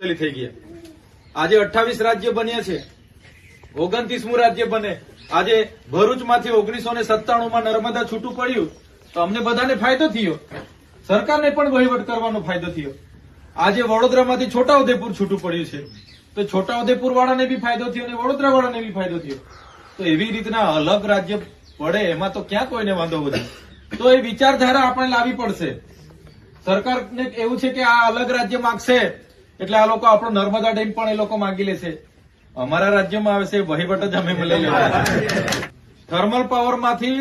મુશ્કેલી થઈ ગયા. આજે અઠ્ઠાવીસ રાજ્ય બન્યા છે. ઓગણત્રીસમું રાજ્ય બને. આજે ભરૂચમાંથી ઓગણીસો ને સત્તાણુંમાં નર્મદા છૂટું પડ્યું, તો અમને બધાને ફાયદો થયો. સરકારને પણ વહીવટ કરવાનો ફાયદો થયો. આજે વડોદરામાંથી છોટાઉદેપુર છૂટું પડ્યું છે. તો છોટાઉદેપુર વાળાને બી ફાયદો થયો અને વડોદરા વાળાને બી ફાયદો થયો. તો એવી રીતના અલગ રાજ્ય પડે, એમાં તો ક્યાં કોઈને વાંધો વધે? તો એ વિચારધારા આપણે લાવી પડશે. સરકારને એવું છે કે આ અલગ રાજ્ય માંગશે. એટલે આ લોકો આપણો નર્મદા ડેમ પણ એ લોકો માંગી લેશે અમારા રાજ્યમાં આવે છે વહીવટ જ અમે લઈ લેવા થર્મલ પાવરમાંથી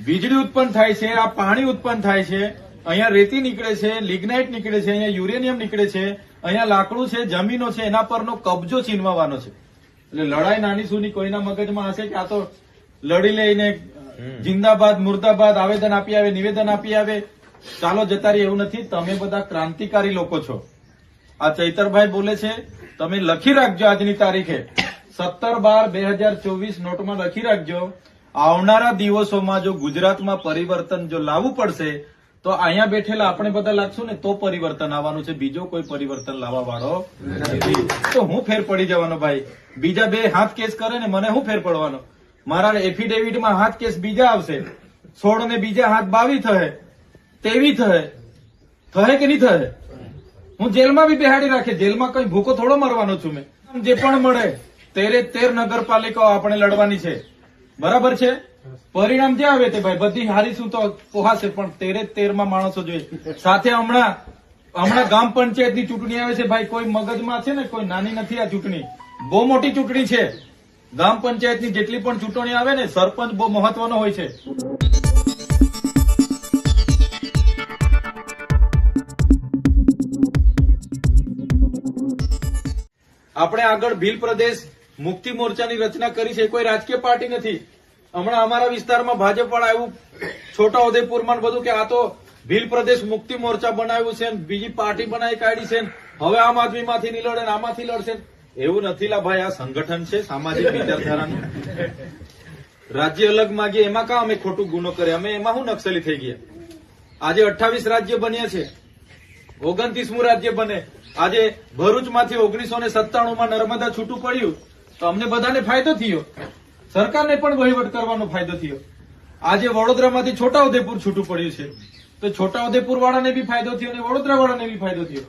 વીજળી ઉત્પન્ન થાય છે આ પાણી ઉત્પન્ન થાય છે અહીંયા રેતી નીકળે છે લિગ્નાઇટ નીકળે છે અહીંયા યુરેનિયમ નીકળે છે અહીંયા લાકડું છે જમીનો છે એના પરનો કબજો છીનવાવાનો છે. એટલે લડાઈ નાની સુની કોઈના મગજમાં હશે કે આ તો લડી લઈને જિંદાબાદ મુર્દાબાદ આવેદન આપી આવે નિવેદન આપી આવે. ચાલો જતા રહી એવું નથી. તમે બધા ક્રાંતિકારી લોકો છો. આ ચૈતરભાઈ બોલે છે, તમે લખી રાખજો આજની તારીખે. સત્તર બાર બે હજાર ચોવીસ નોટમાં લખી રાખજો, આવનારા દિવસોમાં જો ગુજરાતમાં પરિવર્તન જો લાવવું પડશે, તો અહીંયા બેઠેલા આપણે બધા લાગશું ને તો પરિવર્તન આવવાનું છે, બીજો કોઈ પરિવર્તન લાવવા વાળો નથી. તો હું ફેર પડી જવાનો ભાઈ. બીજા બે હાથ કેસ કરે ને મને હું ફેર પડવાનો? મારા એફિડેવિટમાં હાથ કેસ બીજા આવશે. સોળ ને બીજા હાથ બાવી થશે તેવી થયે થયે કે નહીં થશે હું જેલમાં બી બેહાડી રાખે, જેલમાં કઈ ભૂકો થોડો મરવાનો છું મેં. જે પણ મળે, તેરે તેર નગરપાલિકાઓ આપણે લડવાની છે. બરાબર છે? પરિણામ જે આવે તે ભાઈ, બધી હારીશું તો પોહાશે, પણ તેરે તેરમાં માણસો જોઈએ. સાથે હમણાં હમણાં ગામ પંચાયતની ચૂંટણી આવે છે ભાઈ, કોઈ મગજમાં છે ને, કોઈ નાની નથી આ ચૂંટણી. બહુ મોટી ચૂંટણી છે. ગામ પંચાયતની જેટલી પણ ચૂંટણી આવે ને, સરપંચ બહુ મહત્વનો હોય છે. આપણે આગળ ભીલ પ્રદેશ મુક્તિ મોરચાની રચના કરી છે. કોઈ રાજકીય પાર્ટી નથી. હમણાં અમારા વિસ્તારમાં ભાજપ વાળા એવું છોટા ઉદેપુરમાં બધું કે આ તો ભીલ પ્રદેશ મુક્તિ મોરચા બનાવ્યું છે બીજી પાર્ટી બનાવી કાઢી છે હવે આમ આદમીમાંથી નહીં લડે આમાંથી લડશે એવું નથી લા ભાઈ, આ સંગઠન છે સામાજિક વિચારધારાનું. રાજ્ય અલગ માગીએ, એમાં કા અમે ખોટું ગુનો કરે અમે એમાં શું નક્સલી થઈ ગયા? આજે અઠ્ઠાવીસ રાજ્ય બન્યા છે. ઓગણત્રીસમું રાજ્ય બને. આજે ભરૂચમાંથી ઓગણીસો ને સત્તાણું માં નર્મદા છૂટું પડ્યું, તો અમને બધાને ફાયદો થયો. સરકારને પણ વહીવટ કરવાનો ફાયદો થયો. આજે વડોદરામાંથી છોટાઉદેપુર છૂટું પડ્યું છે. તો છોટાઉદેપુર વાળાને બી ફાયદો થયો અને વડોદરા વાળાને બી ફાયદો થયો.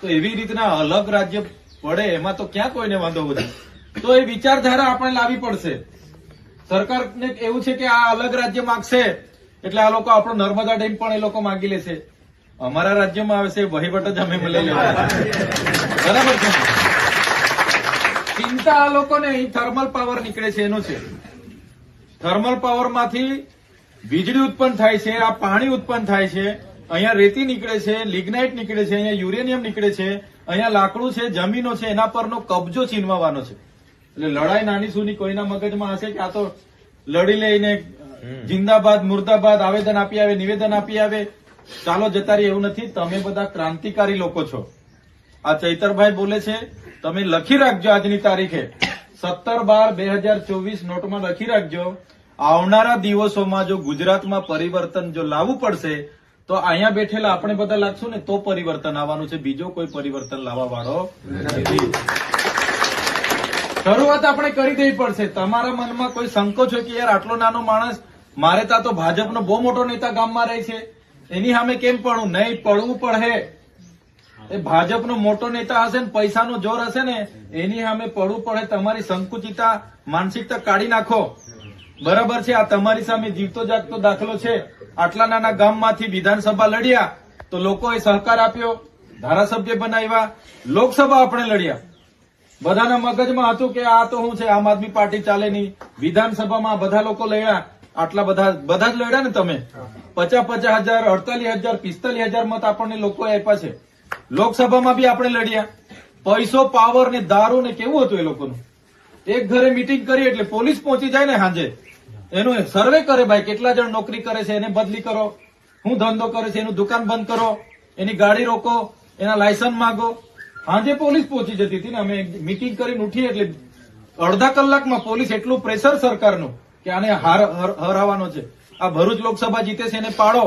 તો એવી રીતના અલગ રાજ્ય પડે એમાં તો ક્યાં કોઈને વાંધો વધે? તો એ વિચારધારા આપણે લાવી પડશે. સરકારને એવું છે કે આ અલગ રાજ્ય માંગશે, એટલે આ લોકો આપણો નર્મદા ડેમ પણ એ લોકો માંગી લેશે. અમારા રાજ્યમાં આવે છે વહીવટ જ અમે લઈ લેવા. બરાબર છે? ચિંતા આ લોકોને અહીં થર્મલ પાવર નીકળે છે એનું છે. થર્મલ પાવરમાંથી વીજળી ઉત્પન્ન થાય છે આ પાણી ઉત્પન્ન થાય છે અહીંયા રેતી નીકળે છે લિગ્નાઇટ નીકળે છે અહીંયા યુરેનિયમ નીકળે છે અહીંયા લાકડું છે જમીનો છે એના પરનો કબજો છીનવાનો છે. એટલે લડાઈ નાની સુની કોઈના મગજમાં હશે કે આ તો લડી લઈને જિંદાબાદ મુર્દાબાદ આવેદન આપી આવે નિવેદન આપી આવે ચાલો જતા રહી એવું નથી. તમે બધા ક્રાંતિકારી લોકો છો. આ ચૈતરભાઈ બોલે છે, તમે લખી રાખજો આજની તારીખે. સત્તર બાર બે હજાર ચોવીસ નોટમાં લખી રાખજો. આવનારા દિવસોમાં જો ગુજરાતમાં પરિવર્તન જો લાવવું પડશે, તો અહીંયા બેઠેલા આપણે બધા લાગશું ને, તો પરિવર્તન આવવાનું છે. બીજો કોઈ પરિવર્તન લાવવા વાળો શરૂઆત આપણે કરી દેવી પડશે. તમારા મનમાં કોઈ સંકોચ હોય કે, યાર, આટલો નાનો માણસ, મારે ત્યાં તો ભાજપનો બહુ મોટો નેતા ગામમાં રહે છે. એની સામે કેમ પડવું નહીં, પડવું પડે. એ ભાજપનો મોટો નેતા હશે ને, પૈસાનો જોર હશે ને, એની સામે પડવું પડે, તમારી સંકુચિતા, માનસિકતા કાઢી નાખો. બરાબર છે, આ તમારી સામે જીવતો જાગતો દાખલો છે. આટલા નાના ગામમાંથી વિધાનસભા લડ્યા, તો લોકોએ સહકાર આપ્યો, ધારાસભ્ય બનાવ્યા, લોકસભા આપણે લડ્યા. બધાના મગજમાં હતું કે આ તો શું છે, આમ આદમી પાર્ટી ચાલે નહીં. વિધાનસભામાં બધા લોકો લડ્યા. આટલા બધા બધા જ લડ્યા ને તમે? પચાસ પચાસ હજાર, અડતાલીસ હજાર, પિસ્તાલીસ હજાર મત આપણને લોકો આપ્યા છે. લોકસભામાં બી આપણે લડ્યા. પૈસો, પાવર ને દારૂ ને કેવું હતું એ લોકોનું? એક ઘરે મિટિંગ કરી એટલે પોલીસ પહોંચી જાય ને સાંજે. એનું સર્વે કરે, ભાઈ, કેટલા જણ નોકરી કરે છે? એને બદલી કરો. હું ધંધો કરે છે? એનું દુકાન બંધ કરો. એની ગાડી રોકો. એના લાયસન્સ માંગો. સાંજે પોલીસ પહોંચી જતી હતી ને અમે મિટિંગ કરીને ઉઠીએ એટલે અડધા કલાકમાં પોલીસ એટલું પ્રેશર સરકારનું કે આને હાર- હર- હરાવવાનો છે. આ ભરૂચ લોકસભા જીતે છે એને પાડો.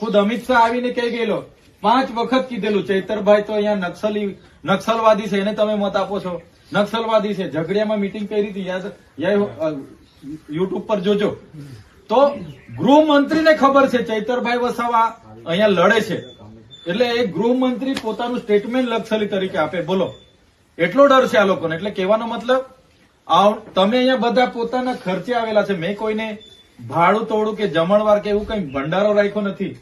ખુદ અમિત શાહ આવીને કહી ગયેલો, પાંચ વખત કીધેલું, ચૈતરભાઈ તો અહીંયા નક્સલી, નક્સલવાદી છે, એને તમે મત આપો છો. નક્સલવાદી છે. ઝઘડિયામાં મીટિંગ કરી હતી યુટ્યુબ પર જોજો. તો ગૃહમંત્રીને ખબર છે, ચૈતરભાઈ વસાવા અહીંયા લડે છે. એટલે એ ગૃહમંત્રી પોતાનું સ્ટેટમેન્ટ લક્ષલી તરીકે આપે. બોલો. એટલો ડર છે આ લોકોને. એટલે કહેવાનો મતલબ તમે અહીંયા બધા પોતાના ખર્ચે આવેલા છે. મેં કોઈને ભાડું તોડું કે જમણવાર કે એવું કઈ ભંડારો રાખ્યો નથી.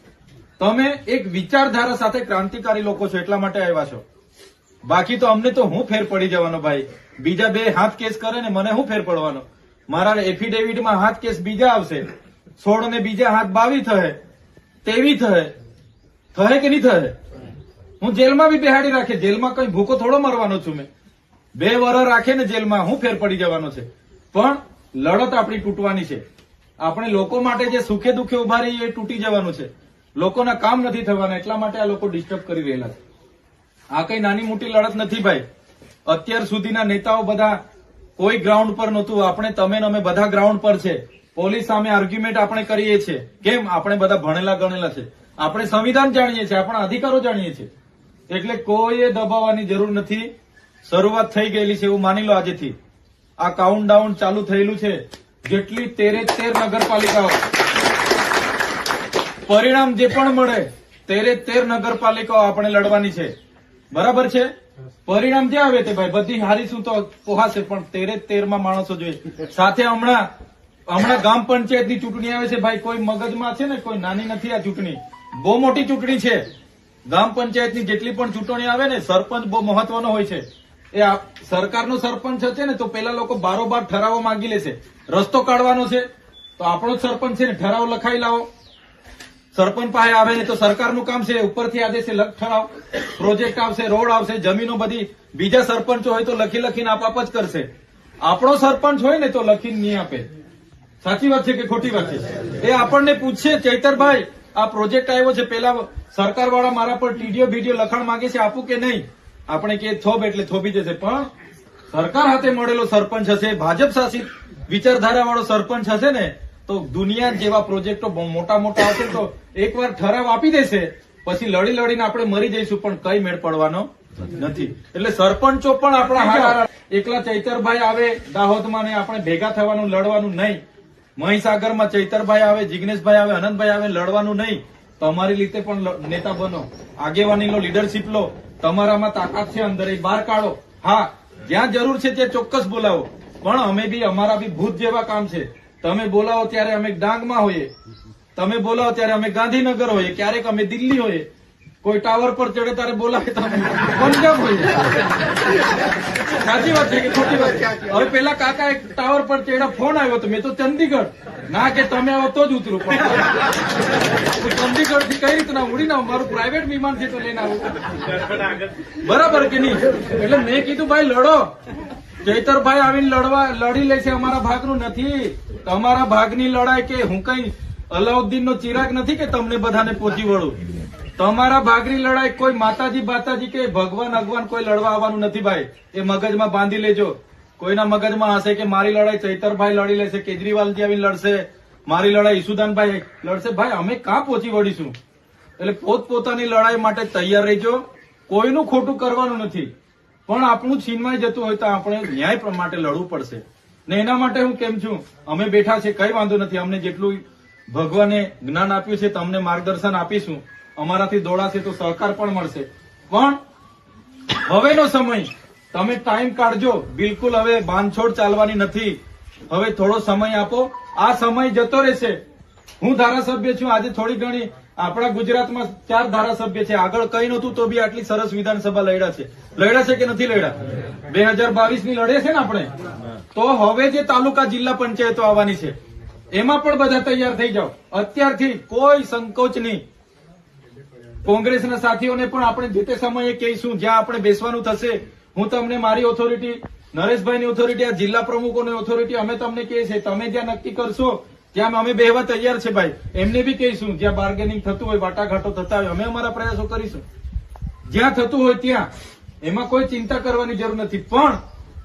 તમે એક વિચારધારા સાથે ક્રાંતિકારી લોકો છો, એટલા માટે આવ્યા છો. બાકી તો અમને તો હું ફેર પડી જવાનો ભાઈ? બીજા બે હાથ કેસ કરે ને મને હું ફેર પડવાનો? મારા એફિડેવિટમાં હાથ કેસ બીજા આવશે. સોળ ને બીજા હાથ બાવી થશે તેવી થશે થશે કે નહીં થશે હું જેલમાં બી બેહાડી રાખે, જેલમાં કઈ ભૂકો થોડો મરવાનો છું મેં. બે વર રાખે ને જેલમાં હું ફેર પડી જવાનો છે. પણ લડત આપણી તૂટવાની છે. આપણે લોકો માટે જે સુખે દુઃખે ઊભા રહીએ એ તૂટી જવાનું છે. લોકોના કામ નથી થવાના, એટલા માટે આ લોકો ડિસ્ટર્બ કરી રહેલા છે. આ કઈ નાની મોટી લડત નથી ભાઈ. અત્યાર સુધીના નેતાઓ બધા કોઈ ગ્રાઉન્ડ પર નહોતું. આપણે તમે અમે બધા ગ્રાઉન્ડ પર છે. પોલીસ સામે આર્ગ્યુમેન્ટ આપણે કરીએ છીએ. કેમ? આપણે બધા ભણેલા ગણેલા છે. આપણે સંવિધાન જાણીએ છીએ. આપણા અધિકારો જાણીએ છીએ. એટલે કોઈએ દબાવવાની જરૂર નથી. શરૂઆત થઈ ગયેલી છે એવું માની લો આજેથી. આ કાઉન્ટ ડાઉન ચાલુ થયેલું છે. જેટલી તેરે તેર નગરપાલિકાઓ. પરિણામ જે પણ મળે, તેરે તેર નગરપાલિકાઓ આપણે લડવાની છે. બરાબર છે? પરિણામ જે આવે તે ભાઈ, બધી હારીશું તો પોહાશે, પણ તેરે તેરમાં માણસો જોઈએ. સાથે હમણાં હમણાં ગામ પંચાયતની ચૂંટણી આવે છે ભાઈ, કોઈ મગજમાં છે ને, કોઈ નાની નથી આ ચૂંટણી. બહુ મોટી ચૂંટણી છે. ગામ પંચાયતની જેટલી પણ ચૂંટણી આવે ને, સરપંચ બહુ મહત્વનો હોય છે. એ સરકારનો સરપંચ છે ને, તો પેલા લોકો બારોબાર ઠરાવો માંગી લેશે રસ્તો કાઢવાનો છે, તો આપણો સરપંચ છે ને, ઠરાવ લખાઈ લાવો. સરપંચ પાસે આવે ને, તો સરકારનું કામ છે, ઉપરથી આદેશ છે, લખ ઠરાવ. પ્રોજેક્ટ આવશે, રોડ આવશે, જમીનો બધી. બીજા સરપંચો હોય તો લખી લખીને આપ જ કરશે. આપણો સરપંચ હોય ને, તો લખીને નહીં આપે. સાચી વાત છે કે ખોટી વાત છે? એ આપણને પૂછશે, ચૈતરભાઈ, આ પ્રોજેક્ટ આવ્યો છે, પેલા સરકાર વાળા મારા પર ટીડીઓ બીડીઓ લખાણ માંગે છે, આપું કે નહીં? આપણે કે થોબ એટલે થોભી જશે પણ સરકાર હાથે મળેલો સરપંચ હશે ભાજપ શાસિત વિચારધારા વાળો સરપંચ હશે ને તો દુનિયા જેવા પ્રોજેક્ટો મોટા મોટા હશે તો એકવાર ઠરાવ આપી દેશે પછી લડી લડીને આપણે મરી જઈશું પણ કઈ મેળ પડવાનો નથી. એટલે સરપંચો પણ આપણા એકલા ચૈતરભાઈ આવે દાહોદમાં ને આપણે ભેગા થવાનું લડવાનું નહીં. મહીસાગરમાં ચૈતરભાઈ આવે જિગ્નેશભાઈ આવે અનંતભાઈ આવે લડવાનું નહીં. તમારી રીતે પણ નેતા બનો. આગેવાની લો લીડરશીપ લો. તમારામાં તાકાત છે અંદર, એ બહાર કાઢો. હા, જ્યાં જરૂર છે ત્યાં ચોક્કસ બોલાવો. પણ અમે બી, અમારા બી ભૂત જેવા કામ છે. તમે બોલાવો ત્યારે અમે ડાંગમાં હોઈએ. તમે બોલાવો ત્યારે અમે ગાંધીનગર હોઈએ. ક્યારેક અમે દિલ્હી હોઈએ. કોઈ ટાવર પર ચડે તારે બોલાવે તો અમે પંજાબ હોય? સાચી વાત છે કે ખોટી વાત હવે પેલા કાકા એક ટાવર પર ચડ્યા ફોન આવ્યો તો મેં તો ચંદીગઢ. ના કે તમે આવો તો જ ઉતરું. ચંદીગઢથી કઈ રીતના ઉડી ના મારું પ્રાઇવેટ વિમાન છે તો લઈને આવું. બરાબર કે નહીં? એટલે મેં કીધું, ભાઈ, લડો. ચૈતરભાઈ આવીને લડવા લડી લે છે, અમારા ભાગનું નથી. તમારા ભાગની લડાઈ કે હું કઈ અલાઉદ્દીન નો ચિરાગ નથી કે તમને બધાને પહોંચી વળું? તમારા ભાગની લડાઈ કોઈ માતાજી બાતાજી કે ભગવાન અગવાન કોઈ લડવા આવવાનું નથી ભાઈ. એ મગજમાં બાંધી લેજો. કોઈના મગજમાં હશે કે મારી લડાઈ ચૈતરભાઈ લડી લેશે, કેજરીવાલજી આવીને લડશે, મારી લડાઈ ઈસુદાનભાઈ લડશે. ભાઈ, અમે કાં પહોંચી વળીશું? એટલે પોતપોતાની લડાઈ માટે તૈયાર રહેજો. કોઈનું ખોટું કરવાનું નથી. પણ આપણું છીનવાઈ જતું હોય તો આપણે ન્યાય માટે લડવું પડશે. ને એના માટે હું કેમ છું? અમે બેઠા છે, કઈ વાંધો નથી. અમને જેટલું ભગવાને જ્ઞાન આપ્યું છે, તમને માર્ગદર્શન આપીશું. અમારાથી દોડાશે તો સહકાર પણ મળશે. પણ હવેનો સમય, તમે ટાઈમ કાઢજો. બિલકુલ હવે બાંધછોડ ચાલવાની નથી. હવે થોડો સમય આપો. આ સમય જતો રહેશે. હું ધારાસભ્ય છું. આજે થોડી ઘણી આપણા ગુજરાતમાં ચાર ધારાસભ્ય છે. આગળ કઈ નતું તો બી આટલી સરસ વિધાનસભા લડ્યા છે. લડ્યા છે કે નથી લડ્યા? બે હજાર બાવીસની લડે છે ને આપણે? તો હવે જે તાલુકા જિલ્લા પંચાયતો આવવાની છે, એમાં પણ બધા તૈયાર થઈ જાઓ. અત્યારથી કોઈ સંકોચ નહીં. કોંગ્રેસના સાથીઓને પણ આપણે જે તે સમયે કહીશું, જ્યાં આપણે બેસવાનું થશે, હું તમને મારી ઓથોરિટી નરેશભાઈની ઓથોરિટી આ જિલ્લા પ્રમુખોની ઓથોરિટી અમે તમને કહીએ છીએ, તમે જ્યાં નક્કી કરશો, ત્યાં અમે બેહવા તૈયાર છે ભાઈ. એમને બી કહીશું, જ્યાં બાર્ગેનિંગ થતું હોય, વાટાઘાટો થતા હોય, અમે અમારા પ્રયાસો કરીશું. જ્યાં થતું હોય ત્યાં, એમાં કોઈ ચિંતા કરવાની જરૂર નથી. પણ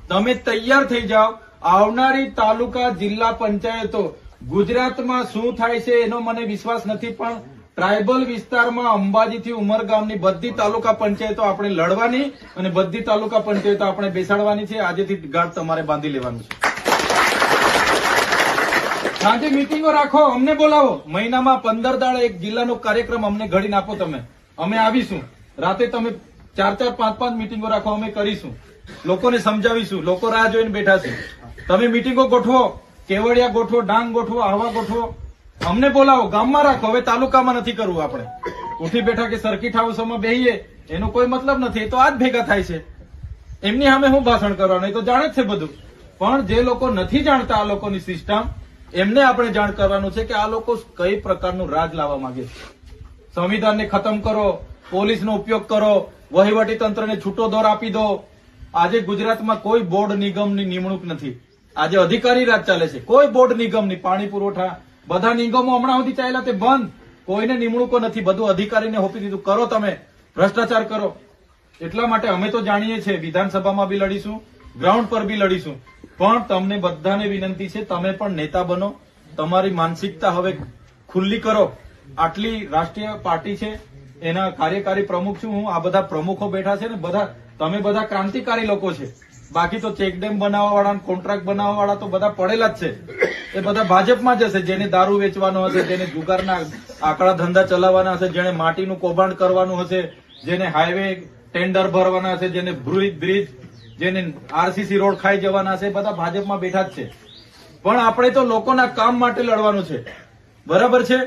તમે તૈયાર થઈ જાઓ, આવનારી તાલુકા જિલ્લા પંચાયતો ગુજરાતમાં શું થાય છે એનો મને વિશ્વાસ નથી, પણ ટ્રાયબલ વિસ્તારમાં અંબાજીથી ઉમરગામની બધી તાલુકા પંચાયતો આપણે લડવાની અને બધી તાલુકા પંચાયતો આપણે બેસાડવાની છે. આજેથી ગાઢ તમારે બાંધી લેવાનું છે. સાંજે મિટિંગો રાખો, અમને બોલાવો. મહિનામાં પંદર દાડે એક જિલ્લાનો કાર્યક્રમ અમને ઘડીને આપો તમે. અમે આવીશું. રાતે તમે ચાર ચાર, પાંચ પાંચ મિટિંગો રાખો, અમે કરીશું. લોકોને સમજાવીશું. લોકો રાહ જોઈને બેઠા છે. તમે મિટિંગો ગોઠવો. કેવડિયા ગોઠવો, ડાંગ ગોઠવો, આહવા ગોઠવો. અમને બોલાવો, ગામમાં રાખો. હવે તાલુકામાં નથી કરવું આપણે. ઉઠી બેઠા કે સર્કિટ હાઉસોમાં બેહીએ, એનો કોઈ મતલબ નથી. એ તો આજ ભેગા થાય છે. એમની સામે હું ભાષણ કરવાનું? એ તો જાણે છે બધું. પણ જે લોકો નથી જાણતા આ લોકોની સિસ્ટમ, એમને આપણે જાણ કરવાનું છે કે આ લોકો કઈ પ્રકારનું રાજ લાવવા માંગે છે. સંવિધાનને ખતમ કરો, પોલીસનો ઉપયોગ કરો, વહીવટી તંત્રને છૂટો દોર આપી દો. આજે ગુજરાતમાં કોઈ બોર્ડ નિગમની નિમણૂક નથી. આજે અધિકારી રાજ ચાલે છે. કોઈ બોર્ડ નિગમની પાણી પુરવઠા બધા નિગમો હમણાં સુધી ચાલ્યા તે બંધ. કોઈને નિમણૂકો નથી. બધું અધિકારીને હોપી દીધું. કરો તમે. ભ્રષ્ટાચાર કરો. એટલા માટે અમે તો જાણીએ છીએ, વિધાનસભામાં બી લડીશું, ગ્રાઉન્ડ પર બી લડીશું. પણ તમને બધાને વિનંતી છે, તમે પણ નેતા બનો. તમારી માનસિકતા હવે ખુલ્લી કરો. આટલી રાષ્ટ્રીય પાર્ટી છે, એના કાર્યકારી પ્રમુખ છું હું. આ બધા પ્રમુખો બેઠા છે ને, બધા, તમે બધા ક્રાંતિકારી લોકો છે. બાકી તો ચેકડેમ બનાવવા વાળા કોન્ટ્રાક્ટ બનાવવા વાળા તો બધા પડેલા જ છે. એ બધા ભાજપમાં જ હશે. જેને દારૂ વેચવાનો હશે, જેને જુગારના આકડા ધંધા ચલાવવાના હશે જેને માટીનું કૌભાંડ કરવાનું હશે, જેને હાઈવે ટેન્ડર ભરવાના હશે, જેને બ્રિજ બ્રિજ જેને આરસીસી રોડ ખાઈ જવાના છે બધા ભાજપમાં બેઠા જ છે. પણ આપણે તો લોકોના કામ માટે લડવાનું છે. બરાબર છે?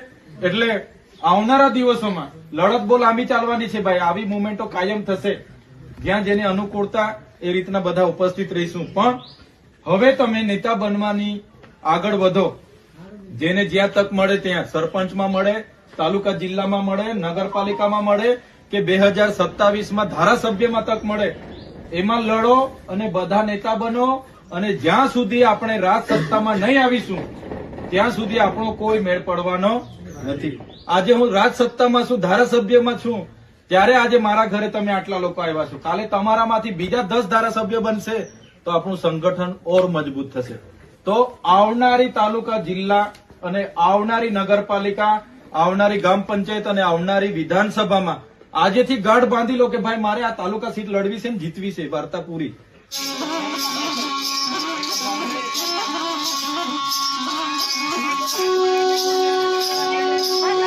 એટલે આવનારા દિવસોમાં લડત બોલ લાંબી ચાલવાની છે ભાઈ. આવી મુવમેન્ટો કાયમ થશે. જ્યાં જેને અનુકૂળતા એ રીતના બધા ઉપસ્થિત રહીશું. પણ હવે તમે નેતા બનવાની આગળ વધો. જેને જ્યાં તક મળે ત્યાં સરપંચમાં મળે, તાલુકા જિલ્લામાં મળે, નગરપાલિકામાં મળે કે બે હજાર સત્તાવીસમાં ધારાસભ્યમાં તક મળે, એમાં લડો અને બધા નેતા બનો અને જ્યાં સુધી આપણે રાજ સત્તામાં નહીં આવીશું, ત્યાં સુધી આપણો કોઈ મેળ પડવાનો નથી. આજે હું રાજ સત્તામાં છું, ધારાસભ્યમાં છું. ત્યારે આજે મારા ઘરે તમે આટલા લોકો આવ્યા છો. કાલે તમારામાંથી બીજા દસ ધારાસભ્ય બનશે તો આપણું સંગઠન ઓર મજબૂત થશે. તો આવનારી તાલુકા, જિલ્લા અને આવનારી નગરપાલિકા, આવનારી ગ્રામ પંચાયત અને આવનારી વિધાનસભામાં આજેથી ગઢ બાંધી લો કે ભાઈ મારે આ તાલુકા સીટ લડવી છે ને જીતવી છે, વાર્તા પૂરી. Thank you.